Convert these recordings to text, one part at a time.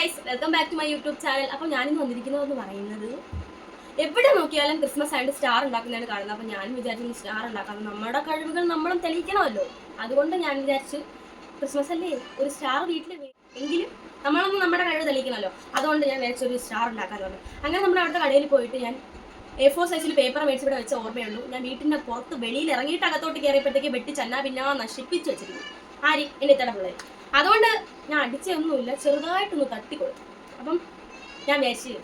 Guys welcome back to my YouTube channel അപ്പോൾ ഞാനിന്ന് വന്നിരിക്കുന്നതെന്ന് പറയുന്നത് എവിടെ നോക്കിയാലും ക്രിസ്മസ് ആയിട്ട് സ്റ്റാർ ഉണ്ടാക്കുന്നതാണ് കാണുന്നത്. അപ്പോൾ ഞാൻ വിചാരിച്ചു സ്റ്റാർ ഉണ്ടാക്കാം. നമ്മുടെ കഴിവുകൾ നമ്മളും തെളിയിക്കണമല്ലോ. അതുകൊണ്ട് ഞാൻ വിചാരിച്ചു ക്രിസ്മസ് അല്ലേ? ഒരു സ്റ്റാർ വീട്ടിൽ എങ്കിലും നമ്മളൊന്നും നമ്മുടെ കഴിവ് തെളിയിക്കണമല്ലോ. അതുകൊണ്ട് ഞാൻ വിചാരിച്ചു ഒരു സ്റ്റാർ ഉണ്ടാക്കാൻ പറഞ്ഞു. അങ്ങനെ നമ്മുടെ അവിടുത്തെ കടയിൽ പോയിട്ട് ഞാൻ എ ഫോർ സൈസിൽ പേപ്പർ മേടിച്ച് ഇവിടെ വെച്ച ഓർമ്മയുള്ളൂ ഞാൻ വീട്ടിന്റെ പുറത്ത് വെളിയിൽ ഇറങ്ങിയിട്ട് അകത്തോട്ട് കയറിയപ്പോഴത്തേക്ക് വെട്ടി ചന്നാ പിന്നെ നശിപ്പിച്ച് വെച്ചിരിക്കുന്നു ആര്? എന്റെ ഇത്തരം പിള്ളേർ അതുകൊണ്ട് ഞാൻ അടിച്ചൊന്നുമില്ല ചെറുതായിട്ടൊന്ന് തട്ടിക്കൊടുത്തു അപ്പം ഞാൻ വിചാരിച്ചു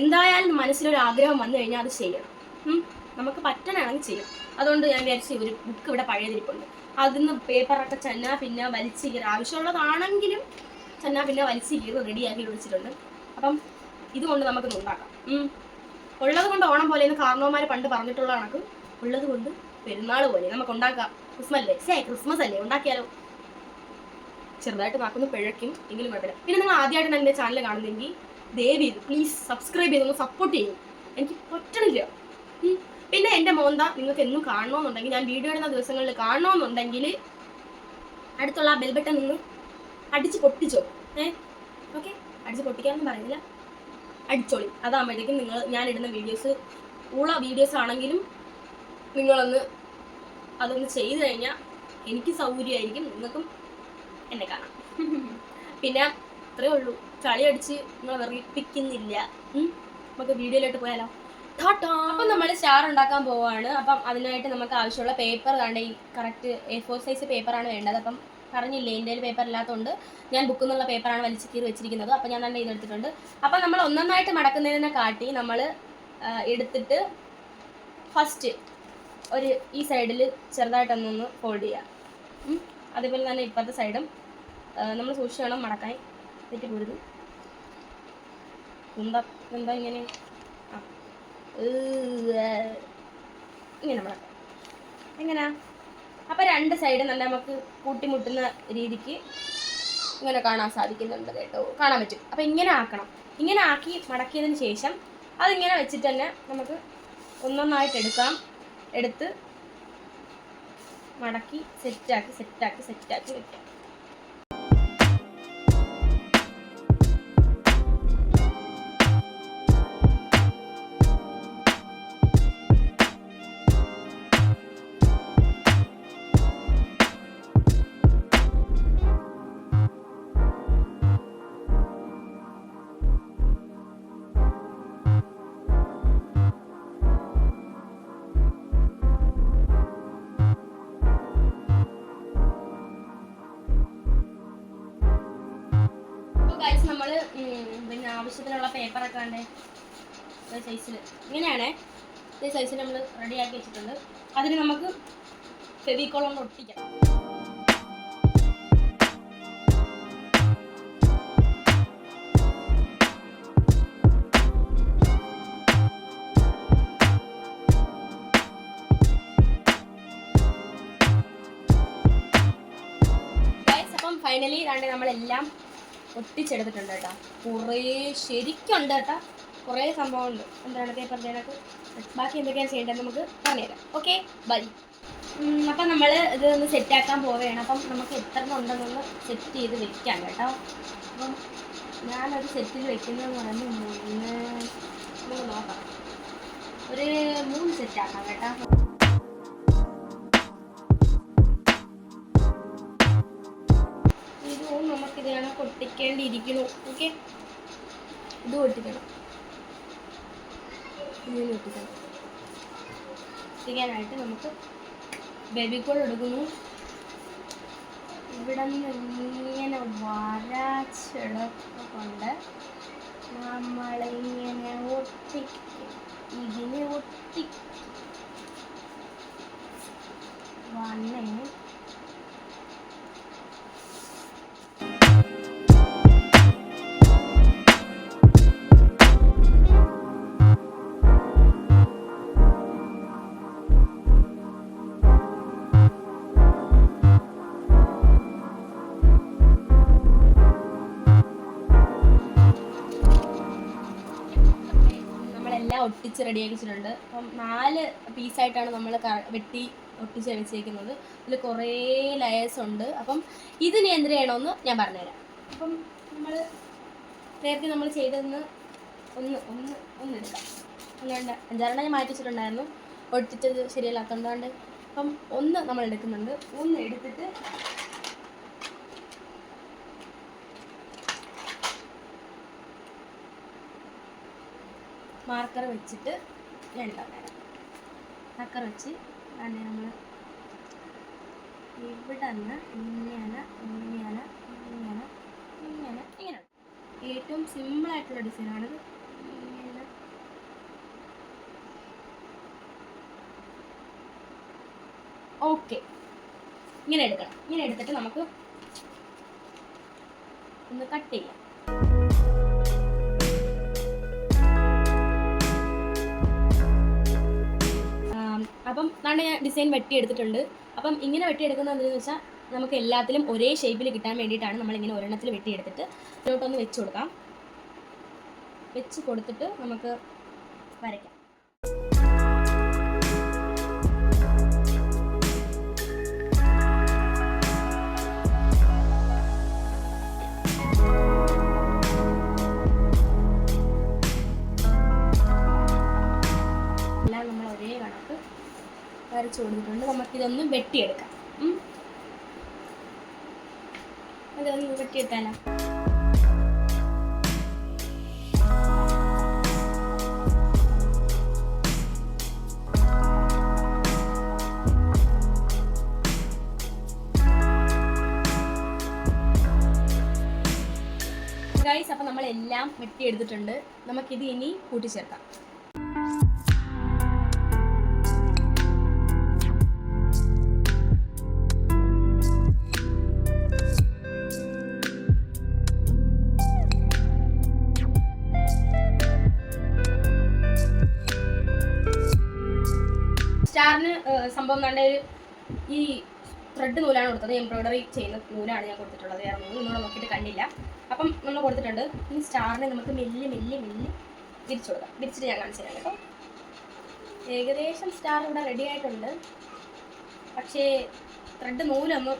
എന്തായാലും മനസ്സിലൊരു ആഗ്രഹം വന്നു കഴിഞ്ഞാൽ അത് ചെയ്യണം. നമുക്ക് പറ്റണമെങ്കിൽ ചെയ്യാം. അതുകൊണ്ട് ഞാൻ വിചാരിച്ചു ഒരു ബുക്ക് ഇവിടെ പഴയതിരിപ്പുണ്ട്. അതിൽ നിന്ന് പേപ്പറൊക്കെ ചെന്നാ പിന്നെ വലിച്ച് ആവശ്യമുള്ളതാണെങ്കിലും ചെന്നാ പിന്നെ വലിച്ച് റെഡിയാക്കി വിളിച്ചിട്ടുണ്ട്. അപ്പം ഇതുകൊണ്ട് നമുക്ക് ഉണ്ടാക്കാം. ഉള്ളത് കൊണ്ട് ഓണം പോലെ എന്ന് കാരണവന്മാർ പണ്ട് പറഞ്ഞിട്ടുള്ള കണക്ക് ഉള്ളത് കൊണ്ട് പെരുന്നാൾ പോലെ നമുക്ക് ഉണ്ടാക്കാം ക്രിസ്മസ് അല്ലേ? ക്രിസ്മസ് അല്ലേ? ഉണ്ടാക്കിയാലോ? ചെറുതായിട്ട് നാക്കൊന്ന് പിഴയ്ക്കും എങ്കിലും കുഴപ്പമില്ല. പിന്നെ നിങ്ങൾ ആദ്യമായിട്ടാണ് എന്റെ ചാനൽ കാണുന്നെങ്കിൽ ദയവ് ചെയ്ത് പ്ലീസ് സബ്സ്ക്രൈബ് ചെയ്തൊന്ന് സപ്പോർട്ട് ചെയ്യും. എനിക്ക് പറ്റണില്ല. പിന്നെ എന്റെ മോന്ത നിങ്ങൾക്ക് എന്നും കാണണമെന്നുണ്ടെങ്കിൽ ഞാൻ വീഡിയോ ഇടുന്ന ദിവസങ്ങളിൽ കാണണമെന്നുണ്ടെങ്കിൽ അടുത്തുള്ള ആ ബെൽ ബട്ടൺ നിന്ന് അടിച്ച് പൊട്ടിച്ചോ. ഏ? ഓക്കെ? അടിച്ച് പൊട്ടിക്കാനൊന്നും പറയുന്നില്ല. അടിച്ചോളി. അതാകുമ്പോഴത്തേക്കും നിങ്ങൾ ഞാൻ ഇടുന്ന വീഡിയോസ് ഉള്ള വീഡിയോസ് ആണെങ്കിലും നിങ്ങളൊന്ന് അതൊന്ന് ചെയ്തു കഴിഞ്ഞാൽ എനിക്ക് സൗകര്യമായിരിക്കും. നിങ്ങൾക്കും എന്നെ കാണാം. പിന്നെ അത്രേ ഉള്ളൂ. ചളി അടിച്ച് നിങ്ങൾ വെറുപ്പിക്കുന്നില്ല. നമുക്ക് വീഡിയോയിലോട്ട് പോയാലോ? ടാറ്റാ അപ്പം നമ്മൾ സ്റ്റാർ ഉണ്ടാക്കാൻ പോവാണ്. അപ്പം അതിനായിട്ട് നമുക്ക് ആവശ്യമുള്ള പേപ്പർ കണ്ട ഈ കറക്റ്റ് എ ഫോർ സൈസ് പേപ്പറാണ് വേണ്ടത്. അപ്പം പറഞ്ഞില്ലേ എന്റെ പേപ്പർ ഇല്ലാത്തതുകൊണ്ട് ഞാൻ ബുക്കിൽ നിന്നുള്ള പേപ്പറാണ് വലിച്ചു കീറി വെച്ചിരിക്കുന്നത്. അപ്പം ഞാൻ തന്നെ ഇതെടുത്തിട്ടുണ്ട്. അപ്പം നമ്മൾ ഒന്നൊന്നായിട്ട് മടക്കുന്നതിനെ കാട്ടി നമ്മൾ എടുത്തിട്ട് ഫസ്റ്റ് ഒരു ഈ സൈഡിൽ ചെറുതായിട്ടൊന്നൊന്ന് ഫോൾഡ് ചെയ്യാം. അതേപോലെ തന്നെ ഇപ്പോഴത്തെ സൈഡും നമ്മൾ സൂക്ഷിച്ച് വേണം മടക്കാൻ. തെറ്റി പോരുത്. എന്താ എന്താ ഇങ്ങനെ? ആ ഇങ്ങനെ മടക്കാം. എങ്ങനെയാ അപ്പം രണ്ട് സൈഡ് നല്ല നമുക്ക് കൂട്ടിമുട്ടുന്ന രീതിക്ക് ഇങ്ങനെ കാണാൻ സാധിക്കുന്നുണ്ട് കേട്ടോ. കാണാൻ പറ്റും. അപ്പം ഇങ്ങനെ ആക്കണം. ഇങ്ങനെ ആക്കി മടക്കിയതിന് ശേഷം അതിങ്ങനെ വെച്ചിട്ട് തന്നെ നമുക്ക് ഒന്നൊന്നായിട്ട് എടുക്കാം. എടുത്ത് മടക്കി സെറ്റാക്കി സെറ്റാക്കി സെറ്റാക്കി വെക്കാം. ആവശ്യത്തിനുള്ള പേപ്പറൊക്കെ ഇതേ സൈസിൽ ഇങ്ങനെയാണേ. ഇതേ സൈസിൽ നമ്മൾ റെഡിയാക്കി വെച്ചിട്ടുണ്ട്. അതിന് നമുക്ക് ഫെവിക്കോൾ കൊണ്ട് ഒട്ടിക്കാം. ഫൈനലി ഇതാണ്ട് നമ്മളെല്ലാം ഒട്ടിച്ചെടുത്തിട്ടുണ്ട് കേട്ടോ കുറേ ശരിക്കുണ്ട് കേട്ടോ കുറേ സംഭവമുണ്ട്. എന്താണ് പേപ്പർ ചെയ്യാനൊക്കെ ബാക്കി എന്തൊക്കെയാണ് ചെയ്യേണ്ടത് നമുക്ക് പറഞ്ഞുതരാം. ഓക്കെ? ബൈ. അപ്പം നമ്മൾ ഇത് ഒന്ന് സെറ്റാക്കാൻ പോവുകയാണ്. അപ്പം നമുക്ക് എത്ര ഉണ്ടെന്നൊന്ന് സെറ്റ് ചെയ്ത് വെക്കാം കേട്ടോ. അപ്പം ഞാനൊരു സെറ്റിൽ വെക്കുന്നതെന്ന് പറയുമ്പോൾ മൂന്ന് നമുക്ക് നോക്കാം. ഒരു മൂന്ന് സെറ്റാക്കാം കേട്ടോ. ഒട്ടിക്കേണ്ടിയിരിക്കുന്നു ഓക്കെ? ഇത് ഒട്ടിക്കണം ഇങ്ങനെ നമുക്ക് ബേബിക്കോൾ കോൾ എടുക്കുന്നു. ഇവിടെ നിന്ന് ഇങ്ങനെ വരച്ചെടുക്ക കൊണ്ട് നമ്മളിങ്ങനെ ഒട്ടിക്കും ഇതിനെ ഒട്ടിക്കും വന്നേ ഒട്ടിച്ച് റെഡിയാക്കി വെച്ചിട്ടുണ്ട് അപ്പം നാല് പീസായിട്ടാണ് നമ്മൾ വെട്ടി ഒട്ടിച്ച് വെച്ചേക്കുന്നത്. ഇതിൽ കുറേ ലെയേഴ്സ് ഉണ്ട്. അപ്പം ഇതിന് എന്ത് ചെയ്യണമെന്ന് ഞാൻ പറഞ്ഞുതരാം. അപ്പം നമ്മൾ നേരത്തെ നമ്മൾ ചെയ്തതെന്ന് ഒന്ന് ഒന്ന് ഒന്ന് എടുക്കാം. ഒന്നുണ്ട് അഞ്ചാറെണ്ണം ഞാൻ മാറ്റി വെച്ചിട്ടുണ്ടായിരുന്നു. ഒട്ടിച്ചത് ശരിയല്ലാത്തതുകൊണ്ട്. അപ്പം ഒന്ന് നമ്മൾ എടുക്കുന്നുണ്ട് ഒന്ന് എടുത്തിട്ട് മാർക്കർ വെച്ചിട്ട് വേണം മാർക്കർ വെച്ച് ആണ് നമ്മൾ ഇവിടെ നിന്ന് ഇങ്ങനെ ഇങ്ങനെ ഇങ്ങനെ ഇങ്ങനെ. ഇങ്ങനെ ഏറ്റവും സിമ്പിൾ ആയിട്ടുള്ള ഡിസൈനാണിത് ഇങ്ങനെ. ഓക്കെ ഇങ്ങനെ എടുക്കണം. ഇങ്ങനെ എടുത്തിട്ട് നമുക്ക് ഒന്ന് കട്ട് ചെയ്യാം. അപ്പം അതാണ് ഞാൻ ഡിസൈൻ വെട്ടിയെടുത്തിട്ടുണ്ട്. അപ്പം ഇങ്ങനെ വെട്ടിയെടുക്കുന്നത് എന്താണെന്ന് വെച്ചാൽ നമുക്ക് എല്ലാത്തിലും ഒരേ ഷേപ്പിൽ കിട്ടാൻ വേണ്ടിയിട്ടാണ് നമ്മൾ ഇങ്ങനെ ഒരെണ്ണത്തിൽ വെട്ടിയെടുത്തിട്ട് ഇതിലോട്ടൊന്ന് വെച്ച് കൊടുക്കാം. വെച്ച് കൊടുത്തിട്ട് നമുക്ക് വരയ്ക്കാം. വരച്ചു കൊടുത്തിട്ടുണ്ട് നമുക്കിതൊന്ന് വെട്ടിയെടുക്കാം. അതൊന്ന് വെട്ടിയെടുത്താലോ? ഗൈസ് അപ്പം നമ്മൾ എല്ലാം വെട്ടിയെടുത്തിട്ടുണ്ട്. നമുക്കിത് ഇനി കൂട്ടിച്ചേർക്കാം. ഏഹ്, നല്ല ഈ ത്രെഡ് നൂലാണ് കൊടുത്തത് എംബ്രോയിഡറി ചെയ്യുന്ന നൂലാണ് ഞാൻ കൊടുത്തിട്ടുള്ളത്. വേറെ നൂൽ നിങ്ങളെ നോക്കിയിട്ട് കണ്ടില്ല. അപ്പം നമ്മൾ കൊടുത്തിട്ടുണ്ട് ഈ സ്റ്റാറിനെ നമുക്ക് മെല്ലെ മെല്ലെ മെല്ലെ വിരിച്ചു കൊടുക്കാം. വിരിച്ചിട്ട് ഞാൻ കാണിച്ചു തരാം കേട്ടോ. ഏകദേശം സ്റ്റാർ ഇവിടെ റെഡി ആയിട്ടുണ്ട്. പക്ഷേ ത്രെഡ് നൂലൊന്ന്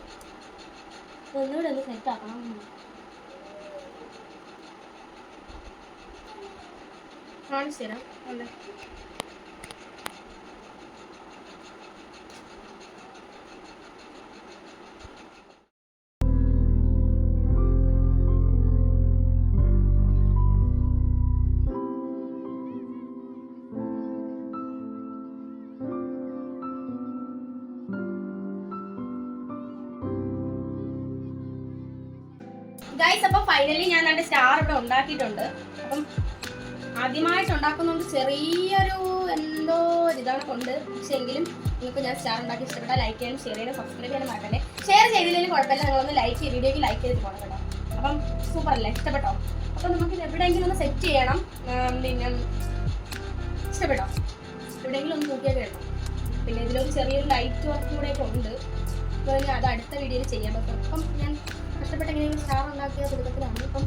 ഒന്നുകൂടെ ഒന്ന് സെറ്റ് ആക്കണം. കാണിച്ചു തരാം. അല്ലേ ഗൈസ് അപ്പം ഫൈനലി ഞാൻ എന്റെ സ്റ്റാർ ഇവിടെ ഉണ്ടാക്കിയിട്ടുണ്ട്. അപ്പം ആദ്യമായിട്ട് ഉണ്ടാക്കുന്നതുകൊണ്ട് ചെറിയൊരു എന്തോ കൊണ്ട് പക്ഷെ എങ്കിലും നിങ്ങൾക്ക് ഞാൻ സ്റ്റാർ ഉണ്ടാക്കി ഇഷ്ടപ്പെട്ട ലൈക്ക് ചെയ്യാനും ഷെയർ ചെയ്യാനും സബ്സ്ക്രൈബ് ചെയ്യാനും മറക്കല്ലേ. ഷെയർ ചെയ്തില്ലെങ്കിലും കുഴപ്പമില്ല. നിങ്ങളൊന്ന് ലൈക്ക് ചെയ്ത് വീഡിയോക്ക് ലൈക്ക് ചെയ്തിട്ട് പോകണം കേട്ടോ. അപ്പം സൂപ്പർ അല്ലേ? ഇഷ്ടപ്പെട്ടോ? അപ്പം നമുക്ക് എവിടെയെങ്കിലും ഒന്ന് സെറ്റ് ചെയ്യണം. പിന്നെ ഇഷ്ടപ്പെട്ടോ? എവിടെയെങ്കിലും ഒന്ന് നോക്കിയാൽ കേട്ടോ പിന്നെ ഇതിലൊരു ചെറിയൊരു ലൈറ്റ് വർക്ക് ഒക്കെ ഉണ്ട്. അപ്പോൾ ഞാൻ അത് അടുത്ത വീഡിയോയിൽ ചെയ്യാൻ പറ്റും അപ്പം ഞാൻ കഷ്ടപ്പെട്ട് ഇങ്ങനെ സ്റ്റാർ ഉണ്ടാക്കിയ കുടുംബത്തിലാണ് ഇപ്പം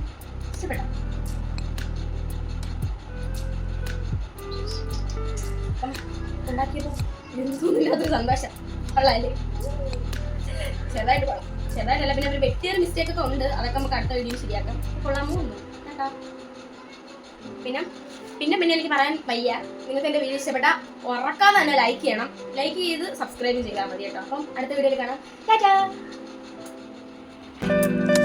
ഇഷ്ടപ്പെട്ടോ അപ്പം ഉണ്ടാക്കിയപ്പോൾ എന്ത് തോന്നില്ലാത്തൊരു സന്തോഷം. കൊള്ളാല്ലേ? ചെറുതായിട്ട് കൊള്ളാം. ചെറുതായിട്ടല്ല പിന്നെ ഒരു വ്യക്തിയൊരു മിസ്റ്റേക്ക് ഒക്കെ ഉണ്ട്. അതൊക്കെ നമുക്ക് അടുത്ത വീഡിയോ ശരിയാക്കാം. കൊള്ളാമോ ഒന്നും കേട്ടോ പിന്നെ പിന്നെ പിന്നെ എനിക്ക് പറയാൻ വയ്യ. നിങ്ങൾക്ക് എന്റെ വീഡിയോ ഇഷ്ടപ്പെട്ട ഉറക്കാതെ തന്നെ ലൈക്ക് ചെയ്യണം. ലൈക്ക് ചെയ്ത് സബ്സ്ക്രൈബ് ചെയ്താൽ മതി കേട്ടോ. അപ്പം അടുത്ത വീഡിയോയിൽ കാണാം. ടാറ്റാ! Bye.